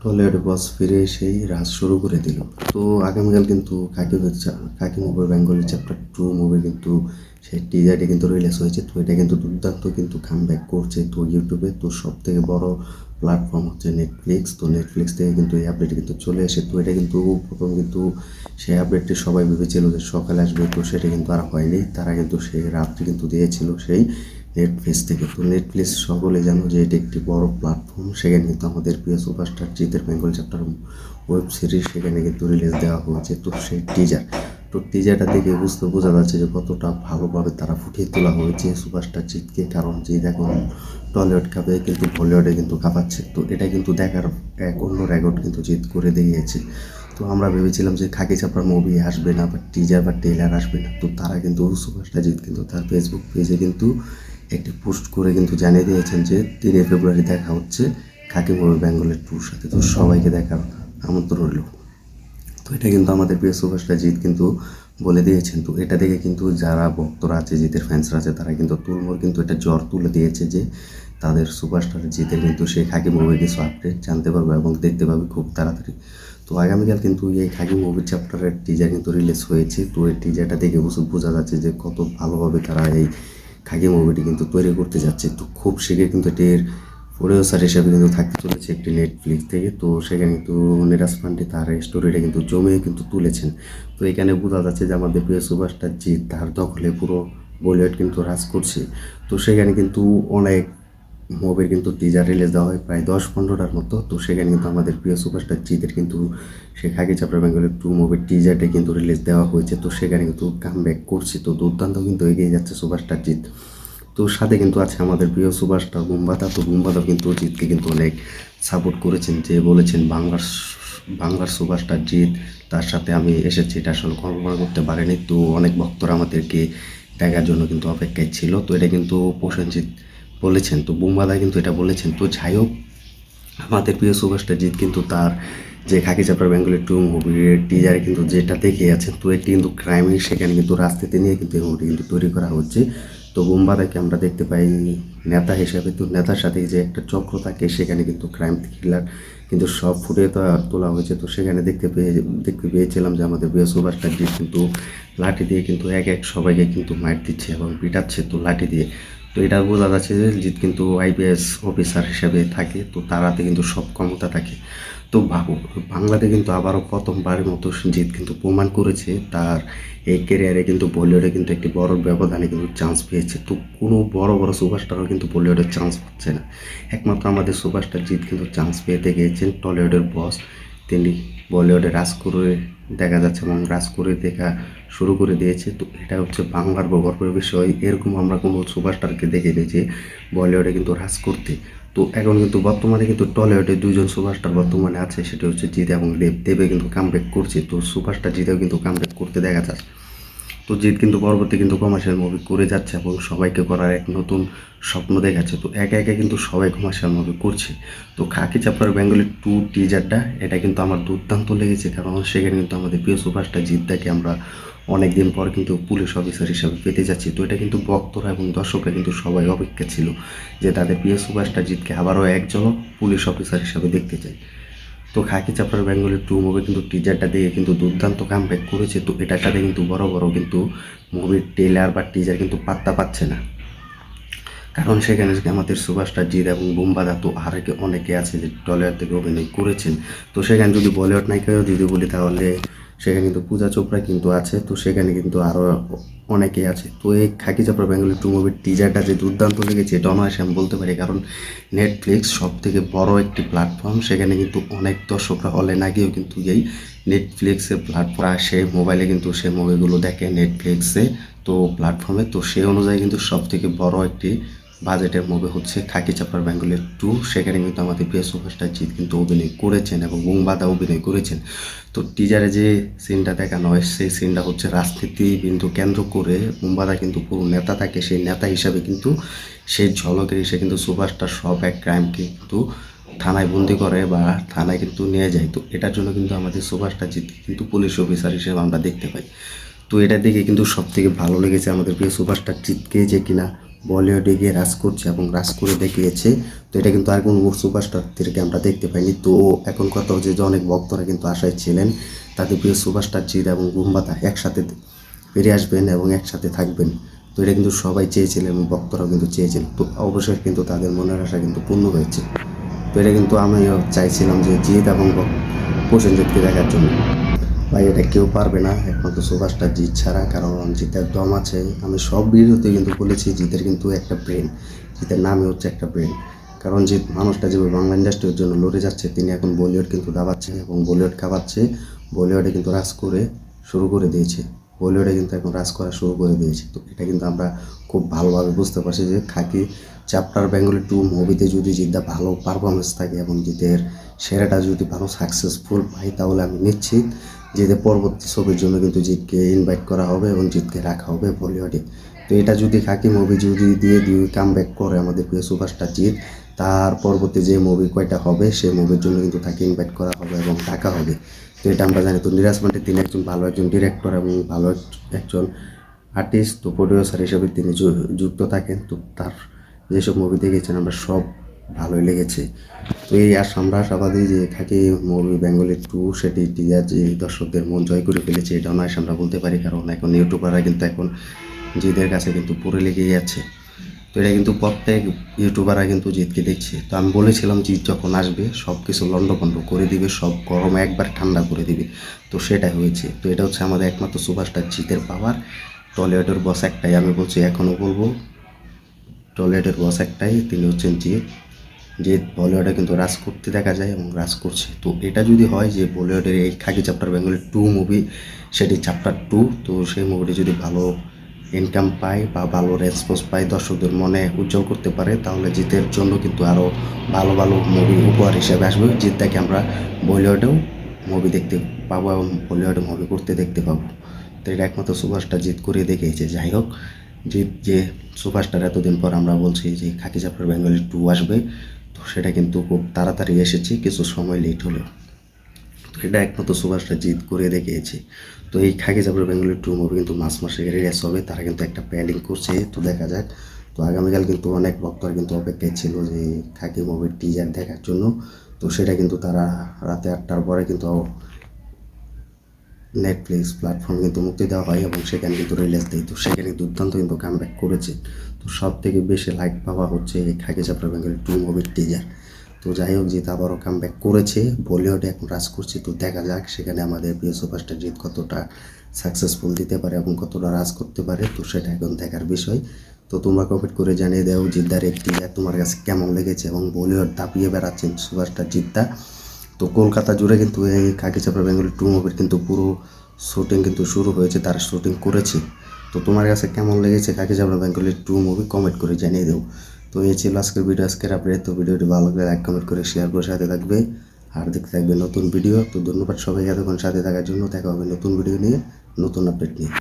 Tollywood বস ফিরে এসেই রাজ শুরু করে দিল। তো আগামীকাল কিন্তু Khakee Khakee movie, Bengali chapter two movie কিন্তু সেই টিজারটি কিন্তু রিলিজ হয়েছে। তো এটা কিন্তু দুর্দান্ত কিন্তু কাম ব্যাক করছে তো ইউটিউবে তো সব থেকে বড় প্ল্যাটফর্ম হচ্ছে নেটফ্লিক্স তো নেটফ্লিক্স থেকে কিন্তু এই আপডেট কিন্তু চলে এসে তো এটা কিন্তু প্রথম কিন্তু সেই আপডেটটি সবাই ভেবেছিল যে সকালে আসবে। তো সেটা কিন্তু আর হয়নি। তারা কিন্তু সেই রাত্রি কিন্তু দিয়েছিল সেই নেটফ্লিক্স থেকে। তো নেটফ্লিক্স সকলে জানো যে এটি একটি বড় প্ল্যাটফর্ম সেখানে কিন্তু আমাদের প্রিয় সুপারস্টার জিতের বেঙ্গল চ্যাপ্টার ওয়েব সিরিজ সেখানে কিন্তু রিলিজ দেওয়া হয়েছে। তো সেই টিজার তো টিজারটা দেখে বুঝতে বোঝা যাচ্ছে যে কতটা ভালোভাবে তারা ফুটিয়ে তোলা হয়েছে সুপারস্টার জিতকে। কারণ যে এখন টলিউড কাপে কিন্তু বলিউডে কিন্তু কাঁপাচ্ছে। তো এটা কিন্তু দেখার এক অন্য রেকর্ড কিন্তু জিত করে দিয়েছে তো আমরা ভেবেছিলাম যে খাকি চাপড়ার মুভি আসবে না, বা টিজার বা ট্রেলার আসবে না। তো তারা কিন্তু সুপারস্টার জিত কিন্তু তার ফেসবুক পেজে কিন্তু একটি পোস্ট করে কিন্তু জানিয়ে দিয়েছেন যে তিনে ফেব্রুয়ারি দেখা হচ্ছে খাকি মুভি বেঙ্গলের টুর সাথে। তো সবাইকে দেখার আমন্ত্রণ রইল। তো এটা কিন্তু আমাদের প্রিয় সুপারস্টার জিৎ কিন্তু বলে দিয়েছেন। তো এটা দেখে কিন্তু যারা ভক্তরা আছে, জিতের ফ্যান্সরা আছে, তারা কিন্তু তুলমোর কিন্তু এটা জ্বর তুলে দিয়েছে যে তাদের সুপারস্টার জিতের কিন্তু সেই খাকি মুভির কিছু আপডেট জানতে পারবে এবং দেখতে পাবে খুব তাড়াতাড়ি। তো আগামীকাল কিন্তু এই খাকি মুভির চ্যাপ্টারের টিজার কিন্তু রিলিজ হয়েছে। তো এই টিজারটা দেখে বসে বোঝা যাচ্ছে যে কত ভালোভাবে তারা এই খাকি মুভিটি কিন্তু তৈরি করতে যাচ্ছে। তো খুব শীঘ্রই কিন্তু এটির প্রডিউসার হিসেবে কিন্তু থাকতে চলেছে একটি নেটফ্লিক্স থেকে। তো সেখানে কিন্তু নিরাজ পান্ডে তার স্টোরিটা কিন্তু জমিয়ে কিন্তু তুলেছেন। তো এখানে বোঝা যাচ্ছে যে আমাদের প্রিয় সুভাষটা জিৎ তার দখলে পুরো বলিউড কিন্তু রাজ করছে। তো সেখানে কিন্তু অনেক মুভির কিন্তু টিজার রিলিজ দেওয়া হয় প্রায় দশ পনেরোটার মতো। তো সেখানে কিন্তু আমাদের প্রিয় সুপারস্টার জিতের কিন্তু সে খাকি চাপড়া বেঙ্গলের টু মুভির টিজারটা কিন্তু রিলিজ দেওয়া হয়েছে। তো সেখানে কিন্তু কাম ব্যাক করছে। তো দুর্দান্ত কিন্তু এগিয়ে যাচ্ছে সুপারস্টার জিত তো সাথে কিন্তু আছে আমাদের প্রিয় সুপারস্টার বুম্বাদা। তো বুম্বাদা কিন্তু জিতকে কিন্তু অনেক সাপোর্ট করেছেন। যে বলেছেন, বাংলার বাংলার সুপারস্টার জিত তার সাথে আমি এসেছি। এটা আসলে কল্পনা করতে পারিনি। তো অনেক ভক্তরা আমাদেরকে দেখার জন্য কিন্তু অপেক্ষায় ছিল। তো এটা কিন্তু প্রসেনজিৎ বলেছেন, তো বুম্বাদা কিন্তু এটা বলেছেন। তো যাই হোক, আমাদের প্রিয় সুপারস্টার জিৎ কিন্তু তার যে খাকি চাপড়া বেঙ্গলের টু মুভির টিজারে কিন্তু যেটা দেখে আছেন তো এটি কিন্তু ক্রাইমের সেখানে কিন্তু রাজনীতি নিয়ে কিন্তু এই মুভিটি কিন্তু তৈরি করা হচ্ছে। তো বুম্বাদাকে আমরা দেখতে পাই, নেতা হিসাবে তো নেতার সাথে যে একটা চক্র থাকে, সেখানে কিন্তু ক্রাইম থ্রিলার কিন্তু সব ফুটে তোলা হয়েছে। তো সেখানে দেখতে পেয়ে, দেখতে পেয়েছিলাম যে আমাদের সুপারস্টার জিৎ কিন্তু লাঠি দিয়ে কিন্তু এক এক সবাইকে কিন্তু মার দিচ্ছে এবং পিটাচ্ছে। তো লাঠি দিয়ে তো এটা বোঝা যাচ্ছে যে জিৎ কিন্তু আইপিএস অফিসার হিসেবে থাকে, তো তারাতে কিন্তু সব ক্ষমতা থাকে। তো ভাবো, বাংলাতে কিন্তু আবারও প্রথমবারের মতো জিৎ কিন্তু প্রমাণ করেছে, তার এই ক্যারিয়ারে কিন্তু বলিউডে কিন্তু একটি বড় ব্যবধানে কিন্তু চান্স পেয়েছে। তো কোনো বড় বড় সুপারস্টারও কিন্তু বলিউডের চান্স পাচ্ছে না। একমাত্র আমাদের সুপারস্টার জিৎ কিন্তু চান্স পেতে গিয়েছেন টলিউডের বস তিনি বলিউডে রাজ করে দেখা যাচ্ছে এবং রাজ করে দেখা শুরু করে দিয়েছে। তো এটা হচ্ছে বাংলার গর্বের বিষয়। এরকম আমরা কোনো সুপারস্টারকে দেখে যে বলিউডে কিন্তু রাজ করতে। তো এখন কিন্তু বর্তমানে কিন্তু টলিউডে দুজন সুপারস্টার বর্তমানে আছে। সেটা হচ্ছে জিতে এবং দেব। দেবে কিন্তু কামব্যাক করছে। তো সুপারস্টার জিতেও কিন্তু কামব্যাক করতে দেখা যাচ্ছে। তো জিৎ কিন্তু পরবর্তী কিন্তু কমার্শিয়াল মুভি করে যাচ্ছে এবং সবাইকে করার এক নতুন স্বপ্ন দেখাচ্ছে। তো একে একে কিন্তু সবাই কমার্শিয়াল মুভি করছে। তো খাকি চাপড়ার বেঙ্গলি টু টিজারটা, এটা কিন্তু আমার দুর্দান্ত লেগেছে কারণ সেখানে কিন্তু আমাদের প্রিয় সুপারস্টার জিৎদাকে আমরা অনেক দিন পর কিন্তু পুলিশ অফিসার হিসাবে পেতে যাচ্ছি। তো এটা কিন্তু ভক্তরা এবং দর্শকরা কিন্তু সবাই অপেক্ষা ছিল যে তাদের প্রিয় সুপারস্টার জিতকে আবারও এক ঝলক পুলিশ অফিসার হিসাবে দেখতে চাই। তো খাকি চাপড়ার বেঙ্গলি টু মুভি কিন্তু টিজারটা দিয়ে কিন্তু দুর্দান্ত কাম ব্যাক করেছে। তো এটার সাথে কিন্তু বড় বড় কিন্তু মুভির টেলার বা টিজার কিন্তু পাত্তা পাচ্ছে না। কারণ সেখানে আমাদের সুভাষটা জিৎ এবং বুম্বাদা তো আর অনেকে আছে যে টলিউড থেকে অভিনয় করেছেন। তো সেখানে যদি বলিউড নায়িকাও যদি বলি তাহলে সেখানে কিন্তু পূজা চোপড়া কিন্তু আছে, তো সেখানে কিন্তু আরও অনেকেই আছে। তো এই খাকি চাপড়া বেঙ্গলি টু মুভির টিজারটা যে দুর্দান্ত লেগেছে, এটা অনায়াসে আমি বলতে পারি, কারণ নেটফ্লিক্স সব থেকে বড় একটি প্ল্যাটফর্ম সেখানে কিন্তু অনেক দর্শকরা হলে না গিয়েও কিন্তু এই নেটফ্লিক্সের প্ল্যাটফর্ম আসে মোবাইলে কিন্তু সে মুভিগুলো দেখে নেটফ্লিক্সে তো প্ল্যাটফর্মে তো সেই অনুযায়ী কিন্তু সব থেকে বড় একটি বাজেটের মুভি হচ্ছে খাকি চাপার বেঙ্গলের টু সেখানে কিন্তু আমাদের প্রিয় সুপারস্টার জিৎ কিন্তু অভিনয় করেছেন এবং বুংবাদা অভিনয় করেছেন। তো টিজারে যে সিনটা দেখানো হয়, সেই সিনটা হচ্ছে রাজনীতি কিন্তু কেন্দ্র করে বুম্বাদা কিন্তু পুরো নেতা থাকে, সেই নেতা হিসাবে কিন্তু সেই ঝলকের এসে কিন্তু সুপারস্টার সব এক ক্রাইমকে কিন্তু থানায় বন্দি করে বা থানায় কিন্তু নিয়ে যায়। তো এটার জন্য কিন্তু আমাদের সুপারস্টার জিৎ কিন্তু পুলিশ অফিসার হিসেবে আমরা দেখতে পাই। তো এটা দেখে কিন্তু সব থেকে ভালো লেগেছে আমাদের প্রিয় সুপারস্টার জিতকে যে কিনা বলিউডে গিয়ে রাজ করছে এবং রাজ করে দেখিয়েছে। তো এটা কিন্তু আর কোনো সুপারস্টারদেরকে আমরা দেখতে পাইনি। তো এখন কথা হচ্ছে যে অনেক ভক্তরা কিন্তু আশায় ছিলেন তাদের প্রিয় সুপারস্টার জিৎ এবং গুম্বাতা একসাথে ফিরে আসবেন এবং একসাথে থাকবেন। তো এটা কিন্তু সবাই চেয়েছিলেন এবং ভক্তরাও কিন্তু চেয়েছিলেন তো অবশ্যই কিন্তু তাদের মনের আশা কিন্তু পূর্ণ হয়েছে। তো এটা কিন্তু আমিও চাইছিলাম যে জিৎ এবং প্রসেনজিৎকে দেখার জন্য। ভাই, এটা কেউ পারবে না। একমাত্র সুপারস্টার জিৎ ছাড়া, কারণ জিতের দম আছে। আমি সব ভিডিওতে কিন্তু বলেছি, জিতের কিন্তু একটা ব্রেন জিতের নামই হচ্ছে একটা ব্রেন কারণ যে মানুষটা যেভাবে বাংলা ইন্ডাস্ট্রির জন্য লড়ে যাচ্ছে, তিনি এখন বলিউড কিন্তু দাবাচ্ছে এবং বলিউড খাওয়াচ্ছে বলিউডে কিন্তু রাজ করে শুরু করে দিয়েছে। বলিউডে কিন্তু এখন রাজ করা শুরু করে দিয়েছে। তো এটা কিন্তু আমরা খুব ভালোভাবে বুঝতে পারছি যে খাকি চ্যাপ্টার বেঙ্গলি টু মুভিতে যদি জিদ্দা ভালো পারফরমেন্স থাকে এবং জিতের সেরাটা যদি ভালো সাকসেসফুল পাই তাহলে আমি নিশ্চিত জিতের পরবর্তী ছবির জন্য কিন্তু জিতকে ইনভাইট করা হবে এবং জিতকে রাখা হবে বলিউডে। তো এটা যদি খাকি মুভি যদি দিয়ে দিয়ে কাম ব্যাক করে আমাদের প্রিয় সুপারস্টার জিৎ, তার পরবর্তী যে মুভি কয়টা হবে সেই মুভির জন্য কিন্তু তাকে ইনভাইট করা হবে এবং ডাকা হবে। তো এটা আমরা জানি। তো নিরাজ পান্ডে তিনি একজন ভালো একজন ডিরেক্টর এবং ভালো একজন আর্টিস্ট তো প্রডিউসার হিসেবে তিনি যুক্ত থাকেন। তো তার যেসব মুভি দেখেছেন, আমরা সব ভালোই লেগেছে। তো এই আস আমরা আশাবাদী যে থাকি মুভি বেঙ্গলি টু সেটি টিজার যে দর্শকদের মন জয় করে ফেলেছে এটা নয় আমরা বলতে পারি, কারণ এখন ইউটিউবাররা কিন্তু এখন জিদের কাছে কিন্তু পুরে লেগেই যাচ্ছে। তো এটা কিন্তু প্রত্যেক ইউটিউবাররা কিন্তু জিতকে দেখছে। তো আমি বলেছিলাম জিৎ যখন আসবে সব কিছু লন্ডভন্ড করে দিবে, সব গরম একবার ঠান্ডা করে দিবে। তো সেটাই হয়েছে। তো এটা হচ্ছে আমাদের একমাত্র সুপারস্টার জিতের পাওয়ার টলিউডের বস একটাই, আমি বলছি, এখনও বলব, টলিউডের বস একটাই, তিনি হচ্ছেন জিৎ জিৎ বলিউডে কিন্তু রাজ করতে দেখা যায় এবং রাজ করছে। তো এটা যদি হয় যে বলিউডের এই Khakee chapter Bengali two movie সেটি চ্যাপ্টার টু তো সেই মুভিটি যদি ভালো ইনকাম পায় বা ভালো রেসপন্স পায় দর্শকদের মনে উজ্জ্বল করতে পারে, তাহলে জিতের জন্য কিন্তু আরও ভালো ভালো মুভি উপহার হিসেবে আসবে। জিতটাকে আমরা বলিউডেও মুভি দেখতে পাবো এবং বলিউডে মুভি করতে দেখতে পাবো। তো এটা একমাত্র সুপারস্টার জিত করে দেখিয়েছে। যাই হোক, জিত যে সুপারস্টার এতদিন পর আমরা বলছি যে খাকি চাপড়ার বেঙ্গলি টু আসবে তো সেটা কিন্তু খুব তাড়াতাড়ি এসেছে, কিছু সময় লেট হলো। তো এটা একমাত্র সুভাষটা জিত করে দেখিয়েছে। তো এই খাকি চাপড়ার বেঙ্গলি টু মুভি কিন্তু মাস মাসে রিলিজ হবে, তারা কিন্তু একটা প্ল্যানিং করছে, তো দেখা যাক। তো আগামীকাল কিন্তু অনেক ভক্তরা কিন্তু অপেক্ষায় ছিল যে খাকি মুভির টিজার দেখার জন্য। তো সেটা কিন্তু তারা রাতে আটটার পরে কিন্তু নেটফ্লিক্স প্ল্যাটফর্ম কিন্তু মুক্তি দেওয়া হয় এবং সেখানে কিন্তু রিলিজ দেয়। তো সেখানে দুর্দান্ত কিন্তু কামব্যাক করেছে। তো সব থেকে বেশি লাইক পাওয়া হচ্ছে এই খাকি চাপড়া বেঙ্গলি টু মুভির টিজার তো যাই হোক, জিৎ আবারও কামব্যাক করেছে বলিউডে এখন রাজ করছে। তো দেখা যাক, সেখানে আমাদের প্রিয় সুপারস্টার জিৎ কতটা সাকসেসফুল দিতে পারে এবং কতটা রাজ করতে পারে। তো সেটা এখন দেখার বিষয়। তো তোমরা কমেন্ট করে জানিয়ে দাও জিদ্দার টিজার তোমার কাছে কেমন লেগেছে এবং বলিউড দাপিয়ে বেড়াচ্ছেন সুপারস্টার জিদ্দা তো কলকাতা জুড়ে কিন্তু এই কাকি চাপড়া বেঙ্গলি টু মুভির কিন্তু পুরো শুটিং কিন্তু শুরু হয়েছে, তারা শুটিং করেছে। তো তোমার কাছে কেমন লেগেছে Khakee chapter Bengali two movie? Comment করে জানিয়ে দেও। তো এই ছিল আজকের ভিডিও আজকের আপডেট তো ভিডিওটি ভালো লাগলে লাইক কমেন্ট করে শেয়ার করে সাথে থাকবে। আর দেখতে থাকবে নতুন ভিডিও তো ধন্যবাদ সবাই এতক্ষণ সাথে থাকার জন্য। দেখা হবে নতুন ভিডিও নিয়ে, নতুন আপডেট নিয়ে।